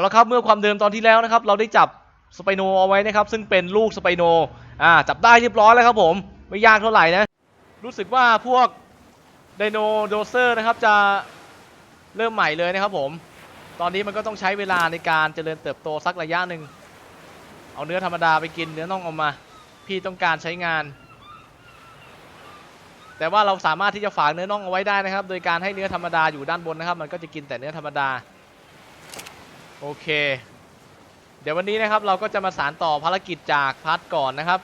าละครับเมื่อความเดิมตอนที่แล้วนะครับ เราได้จับสไปโนเอาไว้นะครับ ซึ่งเป็นลูกสไปโนอ่าจับได้เรียบร้อยแล้วครับผมไม่ยากเท่าไหร่นะ รู้สึกว่าพวกไดโนโดเซอร์นะครับจะเริ่มใหม่เลยนะครับผม ตอนนี้มันก็ต้องใช้เวลาในการเจริญเติบโตสักระยะหนึ่ง เอาเนื้อธรรมดาไปกินเนื้อน่องเอามา พี่ต้องการใช้งาน แต่ว่าเราสามารถที่จะฝากเนื้อน่องเอาไว้ได้นะครับ โดยการให้เนื้อธรรมดาอยู่ด้านบนนะครับ มันก็จะกินแต่เนื้อธรรมดา โอเค เดี๋ยววันนี้นะครับเราก็จะมาสารต่อภารกิจจากพาร์ทก่อนนะครับ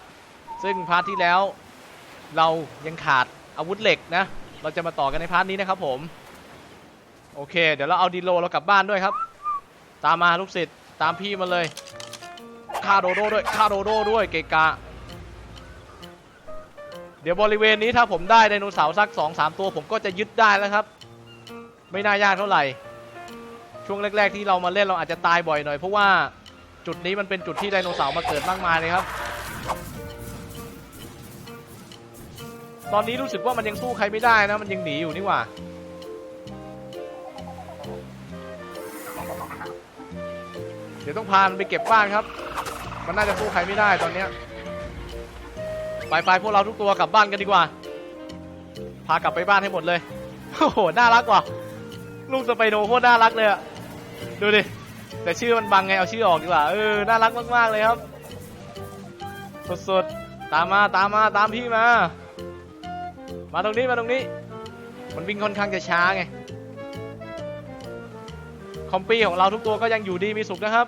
ซึ่งพาร์ทที่แล้วเรายังขาดอาวุธเหล็กนะ เราจะมาต่อกันในพาร์ทนี้นะครับผม โอเค เดี๋ยวเราเอาดีโลเรากลับบ้านด้วยครับ ตามมาลูกศิษย์ตามพี่มาเลยฆ่าโดโดด้วยฆ่าโดโดด้วยเกกะ เดี๋ยวบริเวณนี้ถ้าผมได้ไดโนเสาร์สัก2อสามตัว ผมก็จะยึดได้แล้วครับ ไม่น่ายากเท่าไหร่ ช่วงแรก ๆ ที่เรามาเล่นเราอาจจะตายบ่อยหน่อยเพราะว่าจุดนี้มันเป็นจุดที่ไดโนเสาร์มาเกิดมากมายเลยครับ ตอนนี้รู้สึกว่ามันยังสู้ใครไม่ได้นะมันยังหนีอยู่นี่หว่าเดี๋ยวต้องพามันไปเก็บบ้านครับ มันน่าจะสู้ใครไม่ได้ตอนเนี้ยไปไปพวกเราทุกตัวกลับบ้านกันดีกว่า พากลับไปบ้านให้หมดเลย โอ้โห น่ารักว่ะ ลูกสไปโนโคตรน่ารักเลยอะ ดูดิ แต่ชื่อมันบังไง เอาชื่อออกดีกว่า เออ น่ารักมากๆเลยครับ สดๆ ตามมาตามมาตามพี่มา มาตรงนี้มาตรงนี้ มันวิ่งค่อนข้างจะช้าไง คอมปี้ของเราทุกตัวก็ยังอยู่ดีมีสุขนะครับ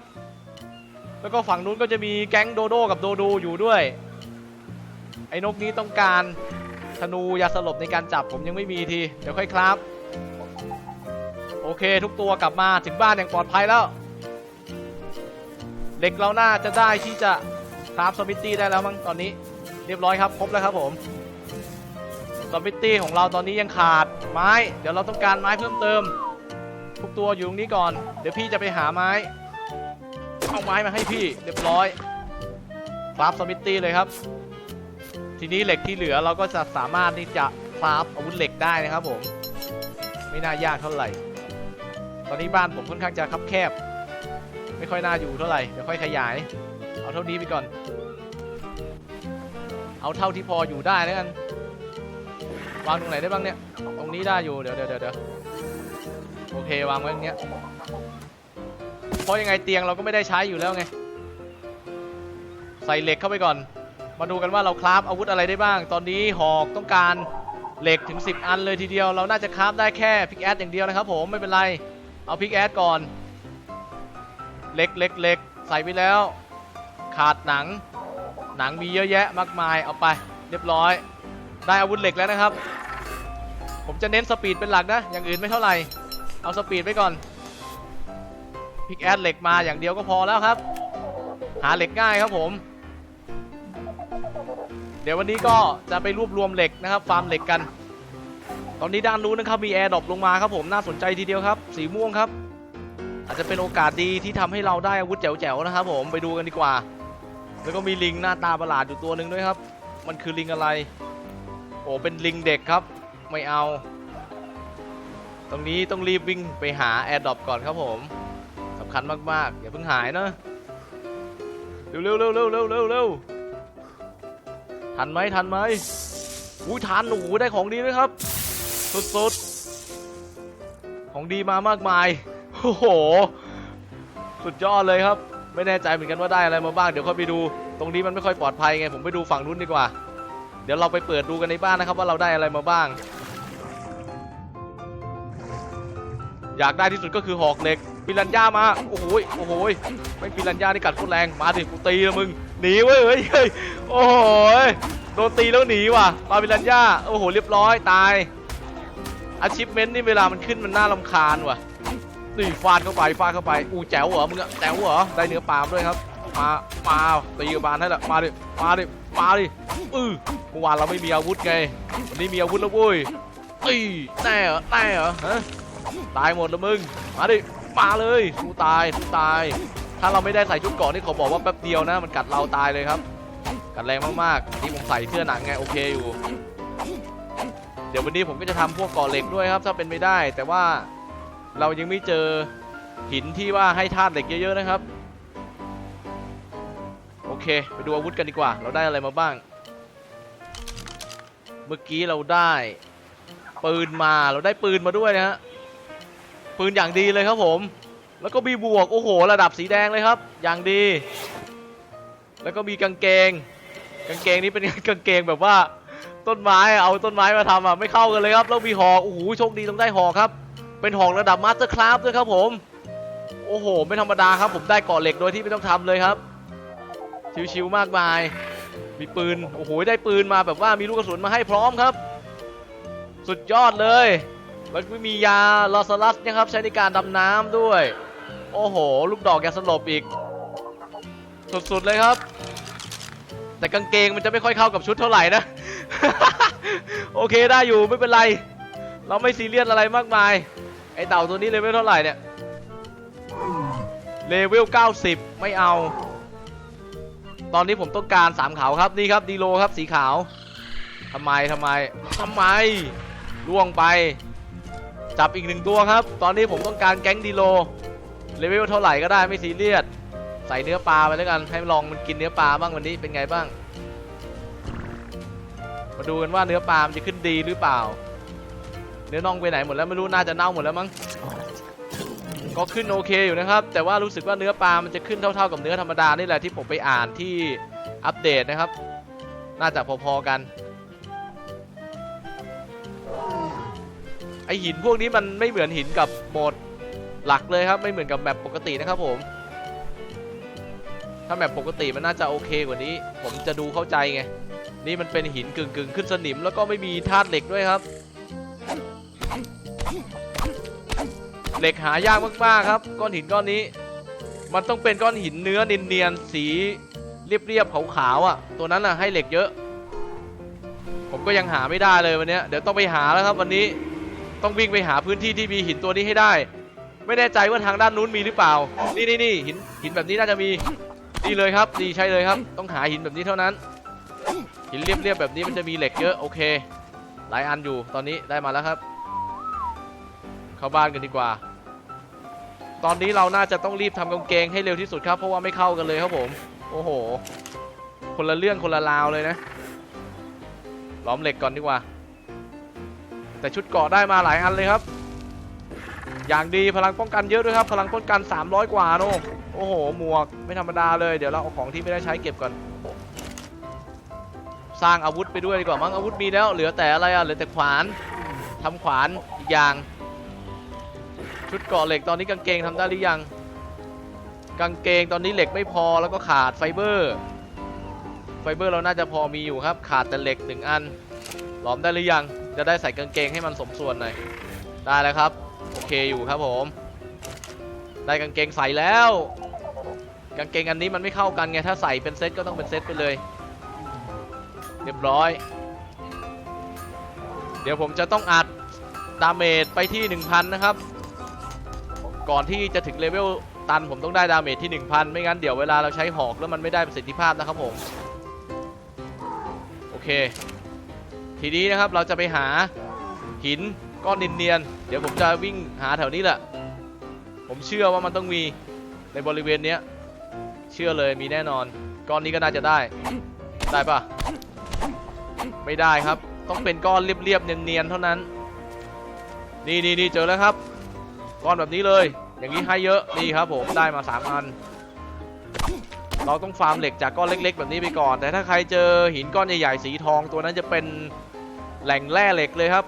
แล้วก็ฝั่งนู้นก็จะมีแก๊งโดโดกับโดดูอยู่ด้วย ไอ้นกนี้ต้องการธนูยาสลบในการจับผมยังไม่มีที เดี๋ยวค่อยครับ โอเค ทุกตัวกลับมาถึงบ้านอย่างปลอดภัยแล้ว เหล็กเราน่าจะได้ที่จะคราฟสมิตตี้ได้แล้วมั้งตอนนี้ เรียบร้อยครับครบแล้วครับผมสมิตตี้ของเราตอนนี้ยังขาดไม้ เดี๋ยวเราต้องการไม้เพิ่มเติม ทุกตัวอยู่ตรงนี้ก่อน เดี๋ยวพี่จะไปหาไม้เอาไม้มาให้พี่เรียบร้อยคราฟสมิตตี้เลยครับ ทีนี้เหล็กที่เหลือเราก็จะสามารถที่จะคราฟอาวุธเหล็กได้นะครับผม ไม่น่ายากเท่าไหร่ ตอนนี้บ้านผมค่อนข้างจะคับแคบ ไม่ค่อยน่าอยู่เท่าไหร่ เดี๋ยวค่อยขยาย เอาเท่านี้ไปก่อน เอาเท่าที่พออยู่ได้แล้วกัน วางตรงไหนได้บ้างเนี่ย ตรงนี้ได้อยู่ เดี๋ยวเดี๋ยวเดี๋ยวโอเควางไว้ตรงเนี้ย เพราะยังไงเตียงเราก็ไม่ได้ใช้อยู่แล้วไง ใส่เหล็กเข้าไปก่อน มาดูกันว่าเราคราฟอาวุธอะไรได้บ้าง ตอนนี้หอกต้องการเหล็กถึง 10 อันเลยทีเดียว เราน่าจะคราฟได้แค่พิกแอดอย่างเดียวนะครับผมไม่เป็นไร เอาพิกแอดก่อนเหล็กเหล็กเหล็กใส่ไปแล้ว ขาดหนัง หนังมีเยอะแยะมากมาย เอาไป เรียบร้อย ได้อาวุธเหล็กแล้วนะครับ ผมจะเน้นสปีดเป็นหลักนะ อย่างอื่นไม่เท่าไหร่ เอาสปีดไว้ก่อน พิกแอดเหล็กมาอย่างเดียวก็พอแล้วครับ หาเหล็กง่ายครับผม เดี๋ยววันนี้ก็จะไปรวบรวมเหล็กนะครับ ฟาร์มเหล็กกัน ตอนนี้ด้านนู้นนะครับมีแอร์ดรอปลงมาครับผมน่าสนใจทีเดียวครับ สีม่วงครับ อาจจะเป็นโอกาสดีที่ทำให้เราได้อาวุธแจ๋วๆนะครับ ผมไปดูกันดีกว่า แล้วก็มีลิงหน้าตาประหลาดอยู่ตัวหนึ่งด้วยครับ มันคือลิงอะไร โอ้เป็นลิงเด็กครับ ไม่เอา ตรงนี้ต้องรีบวิ่งไปหาแอร์ดรอปก่อนครับผมสำคัญมากๆอย่าเพิ่งหายนะเร็วเร็วเร็วเร็วเร็วเร็วเร็วทันไหมทันไหมอุ้ยทันโอ้โหได้ของดีด้วยครับ สุดๆ ของดีมามากมาย โอ้โห สุดยอดเลยครับ ไม่แน่ใจเหมือนกันว่าได้อะไรมาบ้าง เดี๋ยวค่อยไปดู ตรงนี้มันไม่ค่อยปลอดภัยไง ผมไปดูฝั่งนู้นดีกว่า เดี๋ยวเราไปเปิดดูกันในบ้านนะครับว่าเราได้อะไรมาบ้าง อยากได้ที่สุดก็คือหอกเหล็กปิรันย่ามา โอ้โหโอ้โหไม่ปิรันย่านี่กัดโคตรแรง มาดิกูตีแล้วมึง หนีเว้ยเฮ้ย โอ้โหโดนตีแล้วหนีว่ะปาปิรันย่า โอ้โห เรียบร้อย ตาย อาชิพเมนต์นี่เวลามันขึ้นมันน่ารำคาญว่ะนี่ฟาดเข้าไปฟาดเข้าไปอูแจ๋วเหรอมึงอะแจ๋วเหรอได้เนื้อปลามาด้วยครับ มามาตีกับบานให้ละมาดิมาดิมาดิอือเมื่อวานเราไม่มีอาวุธไงวันนี้มีอาวุธแล้วเว้ยตีแน่เหรอแน่เหรอฮะตายหมดแล้วมึงมาดิมาเลยสู้ตายสู้ตาย ถ้าเราไม่ได้ใส่ชุดเกราะนี่ขอบอกว่าแป๊บเดียวนะ มันกัดเราตายเลยครับ กัดแรงมากๆนี่ผมใส่เสื้อหนังไงโอเคอยู่ เดี๋ยววันนี้ผมก็จะทำพวกกราะเหล็กด้วยครับ ถ้าเป็นไม่ได้ แต่ว่าเรายังไม่เจอหินที่ว่าให้ธาตุเหล็กเยอะๆนะครับ โอเค ไปดูอาวุธกันดีกว่า เราได้อะไรมาบ้าง เมื่อกี้เราได้ ปืนมาเราได้ปืนมาด้วยนะฮะปืนอย่างดีเลยครับผม แล้วก็มีบวก โอ้โห ระดับสีแดงเลยครับ อย่างดี แล้วก็มีกางเกง กางเกงนี้เป็นกางเกงแบบว่า ต้นไม้เอาต้นไม้มาทำอะไม่เข้ากันเลยครับแล้วมีหอกโอ้โหโชคดีต้องได้หอกครับ เป็นหอกระดับมาสเตอร์คราฟด้วยครับผมโอ้โห ไม่ธรรมดาครับผมได้เกาะเหล็กโดยที่ไม่ต้องทำเลยครับ ชิวๆมากมาย มีปืนโอ้โหได้ปืนมาแบบว่ามีลูกกระสุนมาให้พร้อมครับ สุดยอดเลยแล้วก็มียาลอสลัสนะครับใช้ในการดำน้ำด้วย โอ้โห ลูกดอกยาสลบอีก สุดๆเลยครับ แต่กางเกงมันจะไม่ค่อยเข้ากับชุดเท่าไหร่นะ โอเคได้อยู่ไม่เป็นไร เราไม่ซีเรียสอะไรมากมาย ไอเต่าตัวนี้เลเวลเท่าไหร่เนี่ยเลเวล 90 ไม่เอา ตอนนี้ผมต้องการสามขาวครับนี่ครับดีโลครับสีขาวทำไมทำไมทำไมล่วงไป จับอีกหนึ่งตัวครับ ตอนนี้ผมต้องการแก๊งดีโลเลเวลเท่าไหร่ก็ได้ไม่ซีเรียสใส่เนื้อปลาไปแล้วกันให้ลองมันกินเนื้อปลาบ้างวันนี้เป็นไงบ้าง ดูกันว่าเนื้อปลามจะขึ้นดีหรือเปล่า เนื้อน่องไปไหนหมดแล้วไม่รู้น่าจะเน่าหมดแล้วมั้งก็ขึ้นโอเคอยู่นะครับ แต่ว่ารู้สึกว่าเนื้อปลามันจะขึ้นเท่าๆกับเนื้อธรรมดานี่แหละที่ผมไปอ่านที่อัปเดตนะครับ น่าจะพอๆกัน ไอหินพวกนี้มันไม่เหมือนหินกับโหมดหลักเลยครับไม่เหมือนกับแมปปกตินะครับผมถ้าแมปปกติมันน่าจะโอเคกว่านี้ ผมจะดูเข้าใจไง นี่มันเป็นหินกึ่งๆขึ้นสนิมแล้วก็ไม่มีธาตุเหล็กด้วยครับ เหล็กหายากมากๆครับ ก้อนหินก้อนนี้ มันต้องเป็นก้อนหินเนื้อเนียนๆสีเรียบๆขาวๆอะ ตัวนั้นน่ะให้เหล็กเยอะ ผมก็ยังหาไม่ได้เลยวันนี้เดี๋ยวต้องไปหาแล้วครับวันนี้ต้องวิ่งไปหาพื้นที่ที่มีหินตัวนี้ให้ได้ ไม่แน่ใจว่าทางด้านนู้นมีหรือเปล่า นี่นี่นี่หินหินแบบนี้น่าจะมีนี่เลยครับดีใช่เลยครับ ต้องหาหินแบบนี้เท่านั้น หินเรียบๆแบบนี้มันจะมีเหล็กเยอะโอเค หลายอันอยู่ตอนนี้ได้มาแล้วครับ เข้าบ้านกันดีกว่า ตอนนี้เราน่าจะต้องรีบทำกางเกงให้เร็วที่สุดครับ เพราะว่าไม่เข้ากันเลยครับผม โอ้โห คนละเรื่องคนละราวเลยนะล้อมเหล็กก่อนดีกว่า แต่ชุดเกราะได้มาหลายอันเลยครับ อย่างดีพลังป้องกันเยอะด้วยครับ พลังป้องกัน 300 กว่าโนโอ้โหหมวกไม่ธรรมดาเลยเดี๋ยวเราเอาของที่ไม่ได้ใช้เก็บก่อน สร้างอาวุธไปด้วยดีกว่ามั้งอาวุธมีแล้วเหลือแต่อะไรอะเหลือแต่ขวานทำขวานอีกอย่าง ชุดเกาะเหล็กตอนนี้กางเกงทำได้หรือยัง กางเกงตอนนี้เหล็กไม่พอแล้วก็ขาดไฟเบอร์ ไฟเบอร์เราน่าจะพอมีอยู่ครับ ขาดแต่เหล็กหนึ่งอัน หลอมได้หรือยัง จะได้ใส่กางเกงให้มันสมส่วนหน่อยได้แล้วครับ โอเคอยู่ครับผม ได้กางเกงใส่แล้ว กางเกงอันนี้มันไม่เข้ากันไงถ้าใส่เป็นเซตก็ต้องเป็นเซตไปเลย รียบร้อย เดี๋ยวผมจะต้องอัดดาเมจไปที่ 1000 นะครับ ก่อนที่จะถึงเลเวลตันผมต้องได้ดาเมจที่ 1000 ไม่งั้นเดี๋ยวเวลาเราใช้หอกแล้วมันไม่ได้ประสิทธิภาพนะครับผม โอเค ทีนี้นะครับเราจะไปหาหินก้อนเนียนๆเดี๋ยวผมจะวิ่งหาแถวนี้แหละ ผมเชื่อว่ามันต้องมีในบริเวณเนี้ย เชื่อเลยมีแน่นอน ก้อนนี้ก็น่าจะได้ ได้ปะ ไม่ได้ครับ ต้องเป็นก้อนเรียบๆเนียนๆเท่านั้น นี่นี่นี่เจอแล้วครับ ก้อนแบบนี้เลย อย่างนี้ให้เยอะนี่ครับผมได้มา3อันเราต้องฟาร์มเหล็กจากก้อนเล็ก ๆ แบบนี้ไปก่อน แต่ถ้าใครเจอหินก้อนใหญ่ๆสีทองตัวนั้นจะเป็นแหล่งแร่เหล็กเลยครับ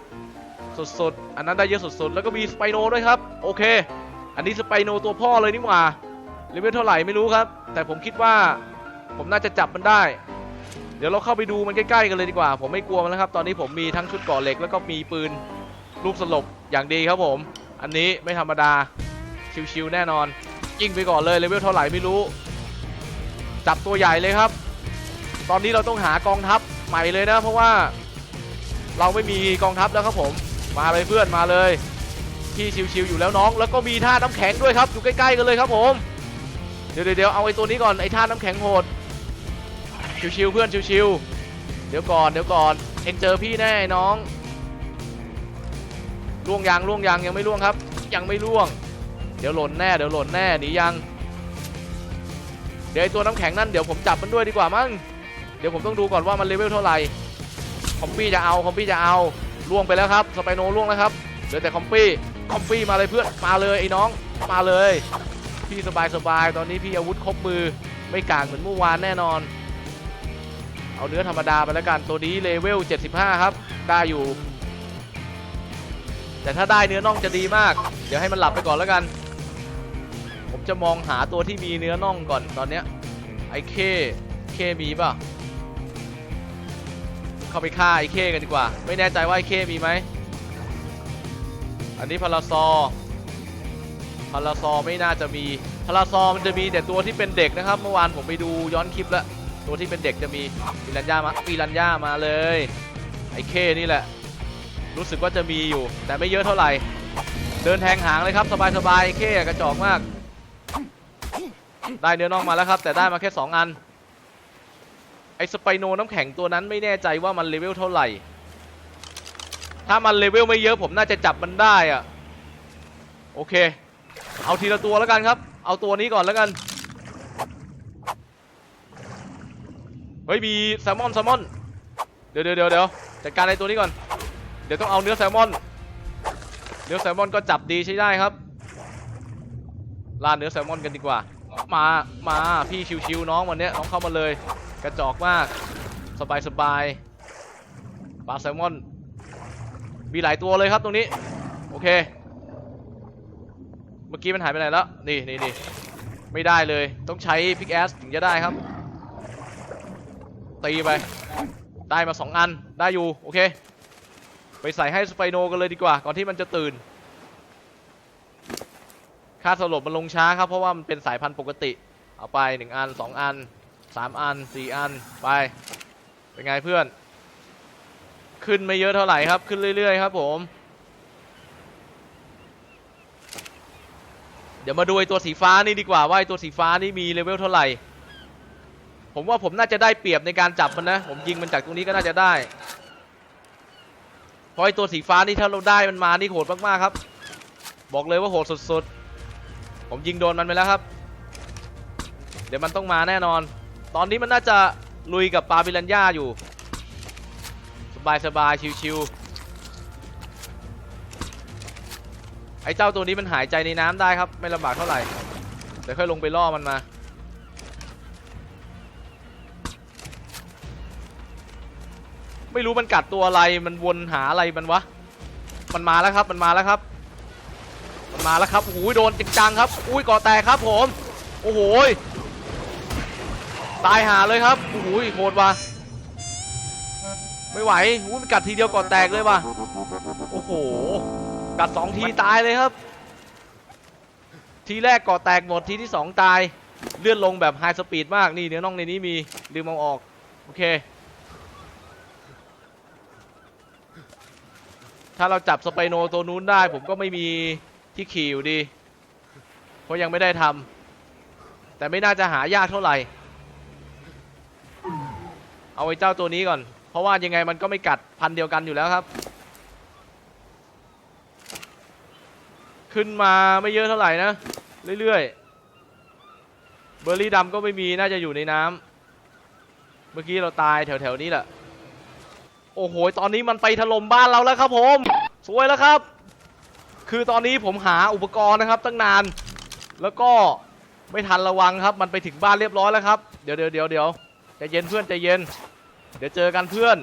สุดๆ อันนั้นได้เยอะสุดๆ แล้วก็มีสไปโนด้วยครับ โอเค อันนี้สไปโนตัวพ่อเลยนี่หว่าเลเวลเท่าไหร่ไม่รู้ครับ แต่ผมคิดว่าผมน่าจะจับมันได้ เดี๋ยวเราเข้าไปดูมันใกล้ๆกันเลยดีกว่า ผมไม่กลัวมันแล้วครับ ตอนนี้ผมมีทั้งชุดกราะเหล็กแล้วก็มีปืนลูกสลบอย่างดีครับผม อันนี้ไม่ธรรมดาชิวๆแน่นอนยิงไปก่อนเลยเลเวลเท่าไหร่ไม่รู้ จับตัวใหญ่เลยครับ ตอนนี้เราต้องหากองทัพใหม่เลยนะ เพราะว่าเราไม่มีกองทัพแล้วครับผม มาเลยเพื่อนมาเลยที่ชิวๆอยู่แล้วน้อง แล้วก็มีท่าน้ำแข็งด้วยครับอยู่ใกล้ๆกันเลยครับผมเดี๋ยวเดี๋ยวเอาไอ้ตัวนี้ก่อนไอ้ท่าน้ำแข็งโหด ชิวๆเพื่อนชิวๆเดี๋ยวก่อนเดี๋ยวก่อนเอ็งเจอพี่แน่น้องล่วงยางล่วงยางยังไม่ล่วงครับ ยังไม่ล่วง เดี๋ยวหล่นแน่เดี๋ยวหล่นแน่หนียังเดี๋ยวไอตัวน้ำแข็งนั่นเดี๋ยวผมจับมันด้วยดีกว่ามั้งเดี๋ยวผมต้องดูก่อนว่ามันเลเวลเท่าไหร่คอมปี้จะเอาคอมปี้จะเอาล่วงไปแล้วครับสไปโนล่วงแล้วครับเหลือแต่คอมปี้คอมปี้มาเลยเพื่อนมาเลยไอ้น้องมาเลยพี่สบายสบายๆตอนนี้พี่อาวุธครบมือไม่กลางเหมือนเมื่อวานแน่นอน เอาเนื้อธรรมดาไปแล้วกันตัวนี้เลเวล 75 ครับ ได้อยู่ แต่ถ้าได้เนื้อน่องจะดีมาก เดี๋ยวให้มันหลับไปก่อนแล้วกัน ผมจะมองหาตัวที่มีเนื้อน่องก่อนตอนเนี้ยไอเคเคมีป่ะ เข้าไปฆ่าไอเคกันดีกว่า ไม่แน่ใจว่าไอเคมีไหม อันนี้พาราซอพาราซอไม่น่าจะมีพาราซอมันจะมีแต่ตัวที่เป็นเด็กนะครับ เมื่อวานผมไปดูย้อนคลิปแล้ว ตัวที่เป็นเด็กจะมีปีรัญญามาปีรัญญามาเลย ไอ้เคนี่แหละ รู้สึกว่าจะมีอยู่ แต่ไม่เยอะเท่าไหร่ เดินแทงหางเลยครับ สบายๆไอเคกระจอกมาก ได้เนื้อน่องมาแล้วครับ แต่ได้มาแค่ 2 อัน ไอ้สไปโนน้ำแข็งตัวนั้นไม่แน่ใจว่ามันเลเวลเท่าไหร่ ถ้ามันเลเวลไม่เยอะผมน่าจะจับมันได้อะโอเค เอาทีละตัวแล้วกันครับ เอาตัวนี้ก่อนแล้วกัน ฮ้ยมีแซลมอนแซลมอนเดี๋ยวเดี๋ยวเดี๋ยวเดี๋ยวจัดการไอ้ตัวนี้ก่อน เดี๋ยวต้องเอาเนื้อแซลมอน เนื้อแซลมอนก็จับดีใช้ได้ครับล่าเนื้อแซลมอนกันดีกว่า มา มาพี่ชิวๆน้องวันนี้น้องเข้ามาเลย กระจอกมาก สบายสบายปลาแซลมอน มีหลายตัวเลยครับตรงนี้ โอเค เมื่อกี้มันหายไปไหนแล้ว นี่นี่นี่ไม่ได้เลย ต้องใช้พิกแอสถึงจะได้ครับ ตีไป ได้มาสองอัน ได้อยู่ โอเค ไปใส่ให้สไปโนกันเลยดีกว่า ก่อนที่มันจะตื่น ค่าสลบมันลงช้าครับ เพราะว่ามันเป็นสายพันธุ์ปกติ เอาไป 1 อัน 2 อัน 3 อัน 4 อัน ไป เป็นไงเพื่อน ขึ้นไม่เยอะเท่าไหร่ครับ ขึ้นเรื่อยๆครับผม เดี๋ยวมาดูไอตัวสีฟ้านี่ดีกว่าว่าไอตัวสีฟ้านี่มีเลเวลเท่าไหร่ ผมว่าผมน่าจะได้เปรียบในการจับมันนะ ผมยิงมันจากตรงนี้ก็น่าจะได้เพราะไอตัวสีฟ้านี่ถ้าเราได้มันมานี่โหดมากๆครับ บอกเลยว่าโหดสุดๆ ผมยิงโดนมันไปแล้วครับ เดี๋ยวมันต้องมาแน่นอน ตอนนี้มันน่าจะลุยกับปาบิลันย่าอยู่ สบายสบายๆชิวๆไอเจ้าตัวนี้มันหายใจในน้ำได้ครับ ไม่ลำบากเท่าไหร่เดี๋ยวค่อยลงไปล่อมันมา ไม่รู้มันกัดตัวอะไรมันวนหาอะไรมันวะ มันมาแล้วครับมันมาแล้วครับ มันมาแล้วครับโอ้โหโดนจริงจังครับอุ้ยก่อแตกครับผมโอ้โหตายหาเลยครับโอ้โหโหดว่ะไม่ไหวอุ้ยมันกัดทีเดียวก่อแตกเลยว่ะโอ้โหกัดสองทีตายเลยครับ ทีแรกก่อแตกหมดทีที่สองตายเลื่อนลงแบบไฮสปีดมากนี่เนื้อน่องในนี้มีลืมมองออกโอเค ถ้าเราจับสไปโนตัวนู้นได้ ผมก็ไม่มีที่ขี่อยู่ดี เพราะยังไม่ได้ทำแต่ไม่น่าจะหายากเท่าไหร่ เอาไอ้เจ้าตัวนี้ก่อน เพราะว่ายังไงมันก็ไม่กัดพันเดียวกันอยู่แล้วครับ ขึ้นมาไม่เยอะเท่าไหร่นะ เรื่อยๆ เบอร์รี่ดำก็ไม่มีน่าจะอยู่ในน้ำเมื่อกี้เราตายแถวๆนี้แหละ โอ้โห ตอนนี้มันไปถล่มบ้านเราแล้วครับผม สวยแล้วครับ คือตอนนี้ผมหาอุปกรณ์นะครับตั้งนาน แล้วก็ไม่ทันระวังครับ มันไปถึงบ้านเรียบร้อยแล้วครับ เดี๋ยวเดี๋ยวเดี๋ยวเดี๋ยวใจเย็นเพื่อนใจเย็น เดี๋ยวเจอกันเพื่อน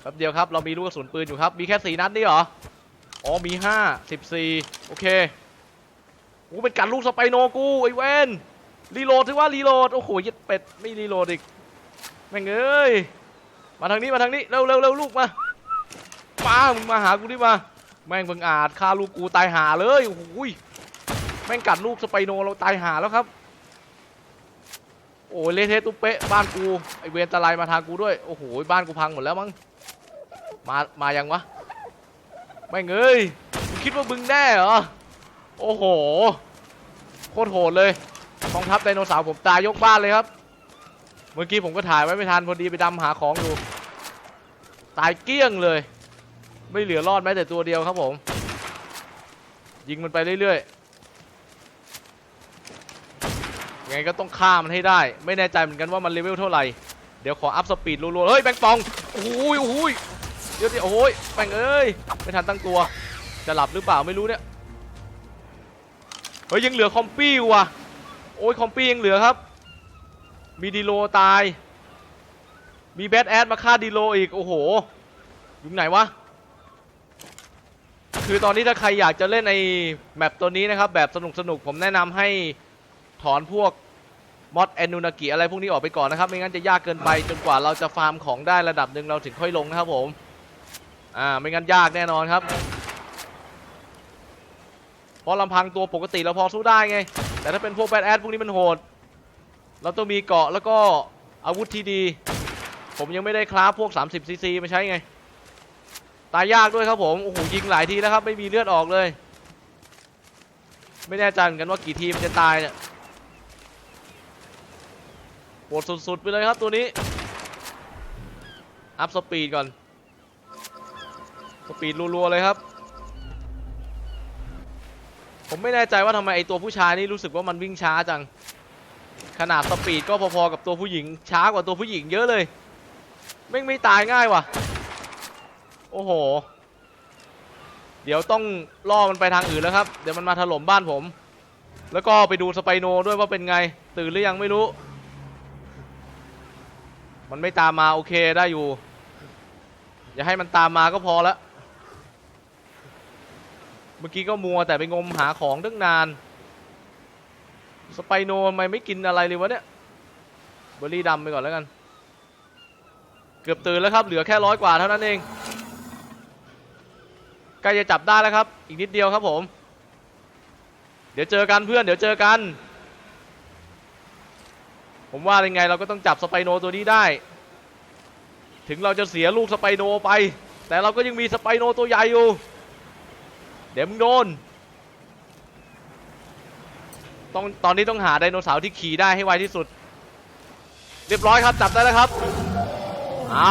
แป๊บเดียวครับเรามีลูกกระสุนปืนอยู่ครับ มีแค่สี่นัดนี่เหรอ อ๋อมีห้าสิบสี่โอเคกูเป็นการลูกสไปโนกูไอ้เวนรีโหลดถือว่ารีโหลด โอ้โหยัดเป็ดไม่รีโหลดอีก แม่งเอ้ย มาทางนี้มาทางนี้เร็วเร็วเร็วลูกมามามึงมาหากูดิมา แม่งเพิ่งอาจฆ่าลูกกูตายหาเลยโอ้โหยแม่งกัดลูกสไปโนเราตายหาแล้วครับ โอ้ยเละเทะตุ๊เป๊ะบ้านกูไอเวรตะไลมาทางกูด้วยโอ้โหบ้านกูพังหมดแล้วมั้งมามายังวะไม่งเอ้ยคิดว่ามึงแน่เหรอโอ้โหโคตรโหดเลยกองทัพไดโนเสาร์ผมตายยกบ้านเลยครับ เมื่อกี้ผมก็ถ่ายไว้ไม่ทันพอดีไปดำหาของอยู่ ตายเกลี้ยงเลย ไม่เหลือรอดแม้แต่ตัวเดียวครับผม ยิงมันไปเรื่อยยังไงก็ต้องฆ่ามันให้ได้ ไม่แน่ใจเหมือนกันว่ามันเลเวลเท่าไหร่ เดี๋ยวขออัพสปีดรัวๆ เฮ้ยแบงปองโอ้ยโอ้ยเดี๋ยวดิโอ้ยแบงเอ้ยไม่ทันตั้งตัว จะหลับหรือเปล่าไม่รู้เนี่ย เฮ้ยยังเหลือคอมปี้อยู่ว่ะ โอ้ยคอมปี้ยังเหลือครับ มีดีโลตาย มีแบทแอดมาฆ่าดีโลอีก โอ้โห อยู่ไหนวะ คือตอนนี้ถ้าใครอยากจะเล่นในแมปตัวนี้นะครับ แบบสนุกสนุกผมแนะนำให้ถอนพวกมอดแอนูนากิอะไรพวกนี้ออกไปก่อนนะครับ ไม่งั้นจะยากเกินไปจนกว่าเราจะฟาร์มของได้ระดับหนึ่งเราถึงค่อยลงนะครับผม อ่า ไม่งั้นยากแน่นอนครับ เพราะลำพังตัวปกติเราพอสู้ได้ไง แต่ถ้าเป็นพวกแบดแอดพวกนี้มันโหด เราต้องมีเกาะแล้วก็อาวุธที่ดี ผมยังไม่ได้คราฟพวก 30ซีซีมาใช้ไง ตายยากด้วยครับผม โอ้โห ยิงหลายทีแล้วครับ ไม่มีเลือดออกเลย ไม่แน่ใจเหมือนกันว่ากี่ทีมนจะตายเนี่ยโหดสุดๆไปเลยครับตัวนี้ อัพสปีดก่อน สปีดรัวๆเลยครับ ผมไม่แน่ใจว่าทำไมไอตัวผู้ชายนี่รู้สึกว่ามันวิ่งช้าจัง ขนาดสปีดก็พอๆกับตัวผู้หญิง ช้ากว่าตัวผู้หญิงเยอะเลยไม่ไม่ตายง่ายว่ะ โอ้โห เดี๋ยวต้องล่อมันไปทางอื่นแล้วครับ เดี๋ยวมันมาถล่มบ้านผม แล้วก็ไปดูสไปโนด้วยว่าเป็นไง ตื่นหรือยังไม่รู้ มันไม่ตามมาโอเคได้อยู่ อย่าให้มันตามมาก็พอละ เมื่อกี้ก็มัวแต่ไปงมหาของตั้งนาน สไปโนทำไมไม่กินอะไรเลยวะเนี่ยเบอร์รี่ดำไปก่อนแล้วกัน เกือบตื่นแล้วครับ เหลือแค่ร้อยกว่าเท่านั้นเองใกล้จะจับได้แล้วครับ อีกนิดเดียวครับผม เดี๋ยวเจอกันเพื่อน เดี๋ยวเจอกัน ผมว่ายังไงเราก็ต้องจับสไปโนตัวนี้ได้ ถึงเราจะเสียลูกสไปโนไป แต่เราก็ยังมีสไปโนตัวใหญ่อยู่ เดี๋ยวมึงโดน ต้องตอนนี้ต้องหาไดโนเสาร์ที่ขี่ได้ให้ไวที่สุด เรียบร้อยครับจับได้แล้วครับอ่า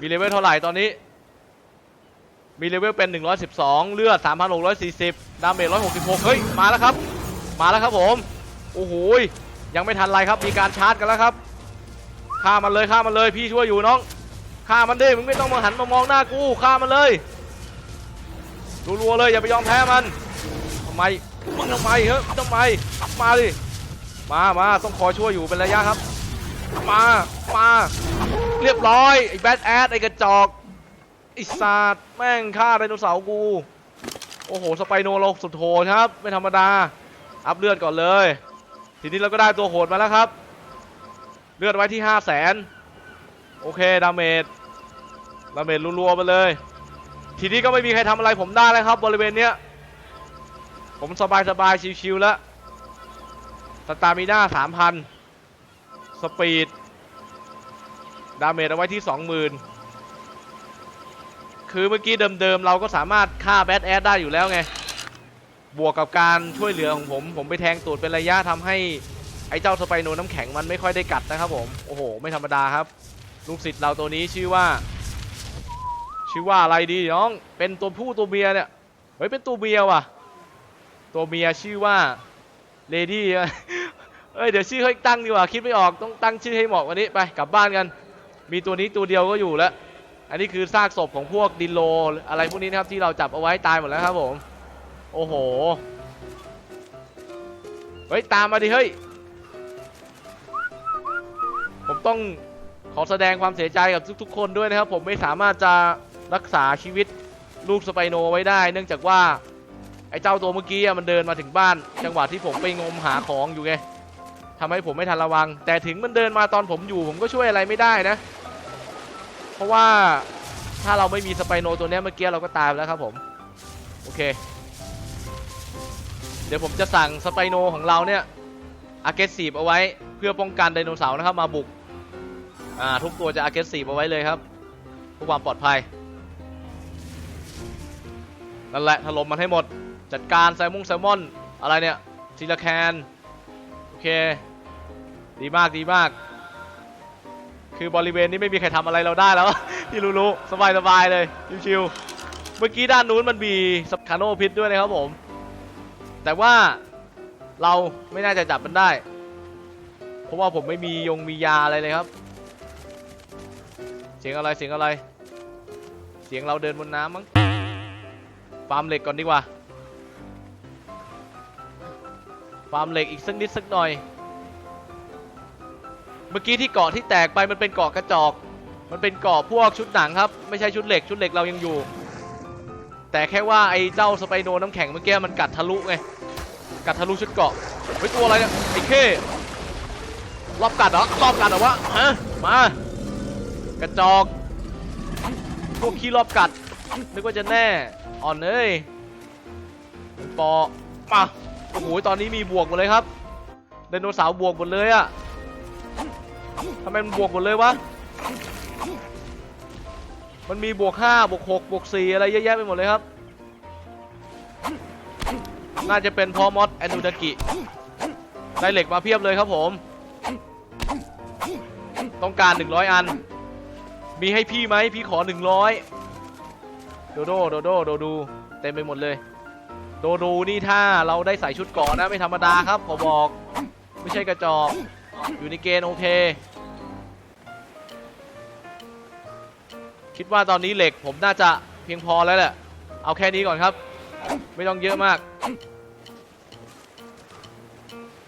มีเลเวลเท่าไหร่ตอนนี้ มีเลเวลเป็น 112 เลือด 3,640 ดาเมจ 166 เฮ้ย มาแล้วครับ มาแล้วครับผม โอ้โหยังไม่ทันไรครับ มีการชาร์จกันแล้วครับฆ่ามันเลยฆ่ามันเลยพี่ช่วยอยู่น้องฆ่ามันดิมึงไม่ต้องมาหันมามองหน้ากูฆ่ามันเลยรัวๆเลยอย่าไปยอมแพ้มันทำไม มึงทำไมเฮ้ยทำไมมาดิมามาต้องคอยช่วยอยู่เป็นระยะครับ มามาเรียบร้อยไอ้แบทแอดไอ้กระจอกไอ้สัตว์แม่งฆ่าไดโนเสาร์กู โอ้โหสไปโนโลสุดโหดครับ ไม่ธรรมดา อัพเลือดก่อนเลย ทีนี้เราก็ได้ตัวโหดมาแล้วครับ เลือดไว้ที่5 0 0แสนโอเคดาเมจดาเมจรัวๆไปเลย ทีนี้ก็ไม่มีใครทำอะไรผมได้แล้วครับ บริเวณเนี้ย ผมสบายๆชิวๆแล้วสตามิน่า3,000สปีด ดาเมจเอาไว้ที่20,000คือเมื่อกี้เดิมๆ เราก็สามารถฆ่าแบทแอดได้อยู่แล้วไง บวกกับการช่วยเหลือของผม ผมไปแทงตูดเป็นระยะทำให้ ไอ้เจ้าสไปโนน้ำแข็งมันไม่ค่อยได้กัดนะครับผม โอ้โห ไม่ธรรมดาครับ ลูกศิษย์เราตัวนี้ชื่อว่า ชื่อว่าอะไรดีน้อง เป็นตัวผู้ตัวเมียเนี่ย เฮ้ย เป็นตัวเมียว่ะ ตัวเมียชื่อว่าเลดี้เอ้ยเดี๋ยวชื่อเขาตั้งดีกว่าคิดไม่ออกต้องตั้งชื่อให้เหมาะกวันนี้ไปกลับบ้านกัน มีตัวนี้ตัวเดียวก็อยู่แล้ว อันนี้คือซากศพของพวกดินโลอะไรพวกนี้นะครับที่เราจับเอาไว้ตายหมดแล้วครับผมโอ้โหเฮ้ยตามมาดิเฮ้ยผมต้องขอแสดงความเสียใจกับทุกๆ คนด้วยนะครับ ผมไม่สามารถจะรักษาชีวิตลูกสไปโนไว้ได้ เนื่องจากว่า ไอ้เจ้าตัวเมื่อกี้มันเดินมาถึงบ้าน จังหวะที่ผมไปงมหาของอยู่ไงทำให้ผมไม่ทันระวัง แต่ถึงมันเดินมาตอนผมอยู่ ผมก็ช่วยอะไรไม่ได้นะ เพราะว่าถ้าเราไม่มีสไปโนตัวนี้เมื่อกี้เราก็ตายแล้วครับผม โอเค เดี๋ยวผมจะสั่งสไปโนของเราเนี่ยอาเก s ซีฟเอาไว้เพื่อป้องกันไดโนเสาร์นะครับมาบุกอ่าทุกตัวจะอาเก s ซีฟเอาไว้เลยครับเพื่อความปลอดภัยนั่นแหละถล่มมันให้หมด จัดการแซลมงแซลมอนอะไรเนี่ยทีละแคนโอเค ดีมากดีมาก คือบริเวณนี้ไม่มีใครทำอะไรเราได้แล้ว ที่รู้ๆสบายๆเลยชิวๆเมื่อกี้ด้านนู้นมันมีสคาโนพิษด้วยนะครับผม แต่ว่าเราไม่น่าจะจับมันได้ เพราะว่าผมไม่มียงมียาอะไรเลยครับ เสียงอะไรเสียงอะไร เสียงเราเดินบนน้ำมั้งฟาร์มเหล็กก่อนดีกว่า ฟาร์มเหล็กอีกสักนิดสักหน่อย เมื่อกี้ที่เกาะที่แตกไปมันเป็นเกาะกระจอก มันเป็นเกาะพวกชุดหนังครับ ไม่ใช่ชุดเหล็กชุดเหล็กเรายังอยู่ แต่แค่ว่าไอ้เจ้าสไปโนน้ำแข็งเมื่อกี้มันกัดทะลุไง กัดทะลุชุดเกาะเฮ้ยตัวอะไรเนี่ยไอ้เข้รอบกัดเหรอรอบกัดเหรอวะฮะมากระจอกพวกขี้รอบกัดนึกว่าจะแน่อ่อนเอ้ยปอมา โอ้โหตอนนี้มีบวกหมดเลยครับไดโนเสาร์บวกหมดเลยอะทำไมมันบวกหมดเลยวะมันมีบวก5บวก6บวก4อะไรเยอะแยะไปหมดเลยครับ น่าจะเป็นพอมอสแอนดูดากิได้เหล็กมาเพียบเลยครับผม ต้องการ 100 อัน มีให้พี่ไหมพี่ขอ 100 โดโดโดโดโดดู เต็มไปหมดเลย โดดูนี่ถ้าเราได้ใส่ชุดเกราะนะไม่ธรรมดาครับขอบอก ไม่ใช่กระจอกอยู่ในเกณฑ์โอเค คิดว่าตอนนี้เหล็กผมน่าจะเพียงพอแล้วแหละเอาแค่นี้ก่อนครับ ไม่ต้องเยอะมาก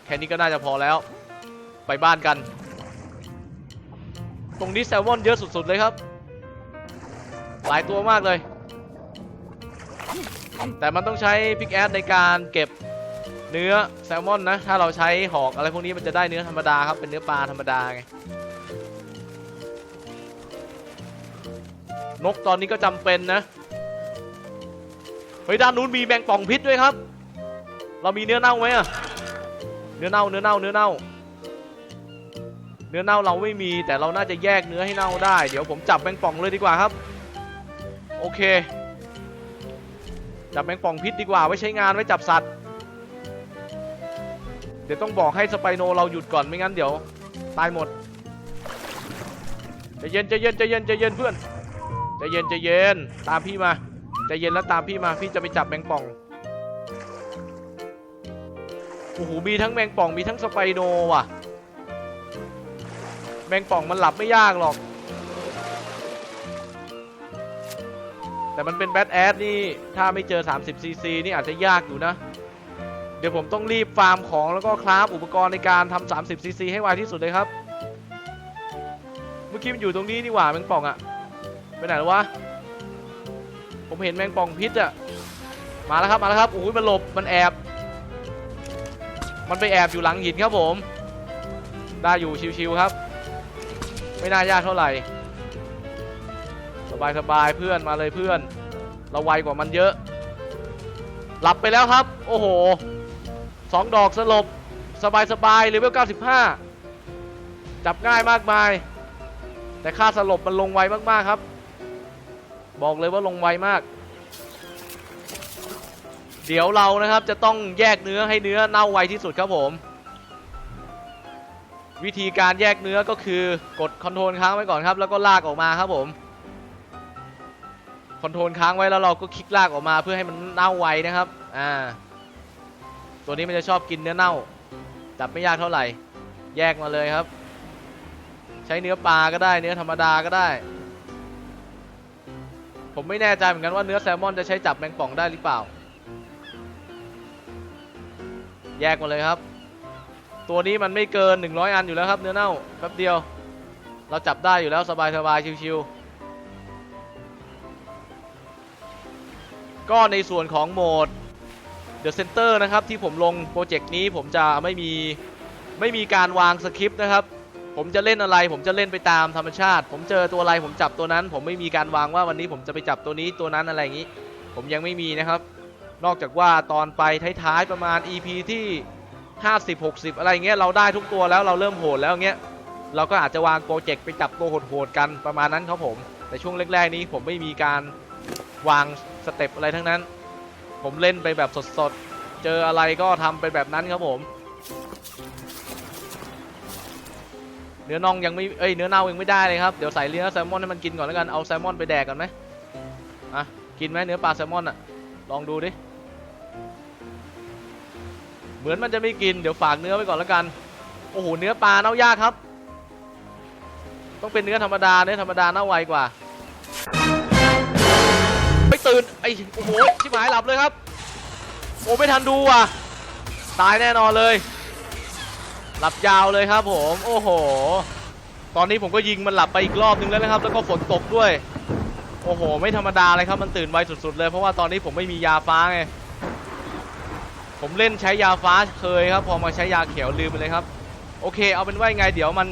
แค่นี้ก็น่าจะพอแล้ว ไปบ้านกัน ตรงนี้แซลมอนเยอะสุดๆเลยครับ หลายตัวมากเลย แต่มันต้องใช้พิกแอดในการเก็บเนื้อแซลมอนนะ ถ้าเราใช้หอกอะไรพวกนี้มันจะได้เนื้อธรรมดาครับ เป็นเนื้อปลาธรรมดาไง นกตอนนี้ก็จำเป็นนะ เฮ้ยด้านนู้นมีแมงป่องพิษด้วยครับ เรามีเนื้อเน่าไหมอะเนื้อเน่า เนื้อเน่า เนื้อเน่า เนื้อเน่าเราไม่มี แต่เราน่าจะแยกเนื้อให้เน่าได้ เดี๋ยวผมจับแมงป่องเลยดีกว่าครับ โอเค จับแมงป่องพิษดีกว่าไว้ใช้งานไว้จับสัตว์ เดี๋ยวต้องบอกให้สไปโนเราหยุดก่อนไม่งั้นเดี๋ยวตายหมดใจเย็นใจเย็นใจเย็นใจเย็นเพื่อนใจเย็นใจเย็นตามพี่มาใจเย็นแล้วตามพี่มาพี่จะไปจับแมงป่องโอ้โหมีทั้งแมงป่องมีทั้งสไปโนว่ะ แมงป่องมันหลับไม่ยากหรอก แต่มันเป็นแบทแอดนี่ ถ้าไม่เจอ 30 ซีซีนี่อาจจะยากอยู่นะ เดี๋ยวผมต้องรีบฟาร์มของแล้วก็คราฟอุปกรณ์ในการทำ30ซีซีให้ไวที่สุดเลยครับ เมื่อกี้มันอยู่ตรงนี้นี่หว่าแมงป่องอะไปไหนแล้ววะ ผมเห็นแมงป่องพิษอะมาแล้วครับมาแล้วครับโอ้ยมันหลบมันแอบ มันไปแอบอยู่หลังหินครับผม ได้อยู่ชิวๆครับ ไม่น่ายากเท่าไหร่ สบายสบายเพื่อนมาเลยเพื่อน เราไวกว่ามันเยอะ หลับไปแล้วครับ โอ้โหสองดอกสลบ สบายสบายเลเวล 95 จับง่ายมากมาย แต่ค่าสลบมันลงไวมากๆครับ บอกเลยว่าลงไวมาก เดี๋ยวเรานะครับจะต้องแยกเนื้อให้เนื้อเน่าไวที่สุดครับผมวิธีการแยกเนื้อก็คือกดคอนโทรลค้างไว้ก่อนครับ แล้วก็ลากออกมาครับผม คอนโทรลค้างไว้แล้วเราก็คลิกลากออกมาเพื่อให้มันเน่าไวนะครับ อ่า ตัวนี้มันจะชอบกินเนื้อเน่า จับไม่ยากเท่าไหร่ แยกมาเลยครับ ใช้เนื้อปลาก็ได้ เนื้อธรรมดาก็ได้ ผมไม่แน่ใจเหมือนกันว่าเนื้อแซลมอนจะใช้จับแมงป่องได้หรือเปล่า แยกมาเลยครับ ตัวนี้มันไม่เกิน 100 อันอยู่แล้วครับ เนื้อเน่าแป๊บเดียว เราจับได้อยู่แล้วสบายๆชิวๆ ก็ในส่วนของโหมด The Center นะครับที่ผมลงโปรเจกต์นี้ผมจะไม่มีไม่มีการวางสคริปต์นะครับ ผมจะเล่นอะไร ผมจะเล่นไปตามธรรมชาติ ผมเจอตัวอะไรผมจับตัวนั้น ผมไม่มีการวางว่าวันนี้ผมจะไปจับตัวนี้ตัวนั้นอะไรอย่างนี้ ผมยังไม่มีนะครับ นอกจากว่าตอนไปท้ายๆประมาณ EP ที่ 50 60 อะไรเงี้ยเราได้ทุกตัวแล้วเราเริ่มโหดแล้วเงี้ยเราก็อาจจะวางโปรเจกต์ไปจับตัวโหดๆกันประมาณนั้นครับผม แต่ช่วงแรกๆนี้ผมไม่มีการวาง สเต็ปอะไรทั้งนั้น ผมเล่นไปแบบสดๆ เจออะไรก็ทำไปแบบนั้นครับผม เนื้อน่องยังไม่ เอ้ย เนื้อเน่ายังไม่ได้เลยครับ เดี๋ยวใส่เนื้อแซลมอนให้มันกินก่อนแล้วกัน เอาแซลมอนไปแดกกันไหมอะ กินไหมเนื้อปลาแซลมอนอะ ลองดูดิ เหมือนมันจะไม่กิน เดี๋ยวฝากเนื้อไว้ก่อนแล้วกัน โอ้โห เนื้อปลาเน่ายากครับ ต้องเป็นเนื้อธรรมดา เนื้อธรรมดาเน่าไวกว่า ตื่นไอ้โอ้โหชิบหายหลับเลยครับโอ้ไม่ทันดูอะตายแน่นอนเลย หลับยาวเลยครับผมโอ้โห ตอนนี้ผมก็ยิงมันหลับไปอีกรอบนึงแล้วนะครับ แล้วก็ฝนตกด้วย โอ้โห ไม่ธรรมดาเลยครับมันตื่นไวสุดๆเลย เพราะว่าตอนนี้ผมไม่มียาฟ้าไงผมเล่นใช้ยาฟ้าเคยครับ พอมาใช้ยาเขียวลืมไปเลยครับ โอเค เอาเป็นว่าไงเดี๋ยวมัน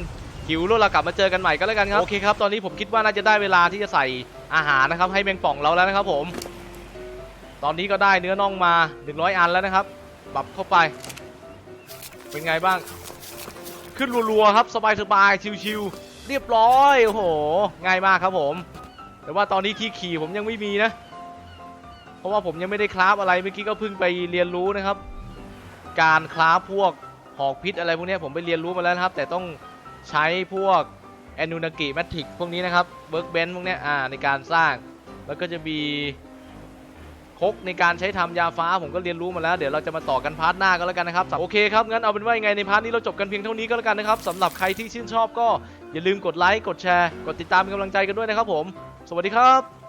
หิวแล้วเรากลับมาเจอกันใหม่ก็แล้วกันครับโอเคครับตอนนี้ผมคิดว่าน่าจะได้เวลาที่จะใส่ อาหารนะครับให้แมงป่องเราแล้วนะครับผม ตอนนี้ก็ได้เนื้อน่องมา 100 อันแล้วนะครับปรับเข้าไป เป็นไงบ้าง ขึ้นรัวๆครับ สบายๆชิวๆเรียบร้อยโอ้โหง่ายมากครับผม แต่ว่าตอนนี้ที่ขี่ผมยังไม่มีนะ เพราะว่าผมยังไม่ได้คราฟอะไรเมื่อกี้ก็เพิ่งไปเรียนรู้นะครับ การคราฟพวกหอกพิษอะไรพวกนี้ผมไปเรียนรู้มาแล้วนะครับ แต่ต้องใช้พวก แอนูนากิแมทริกพวกนี้นะครับเบิร์กเบนพวกนี้อ่าในการสร้าง แล้วก็จะมีคกในการใช้ทำยาฟ้าผมก็เรียนรู้มาแล้ว เดี๋ยวเราจะมาต่อกันพาร์ทหน้าก็แล้วกันนะครับโอเคครับงั้นเอาเป็นว่ายังไงในพาร์ทนี้เราจบกันเพียงเท่านี้ก็แล้วกันนะครับสำหรับใครที่ชื่นชอบก็อย่าลืมกดไลค์กดแชร์ กดติดตามเป็นกำลังใจกันด้วยนะครับผม สวัสดีครับ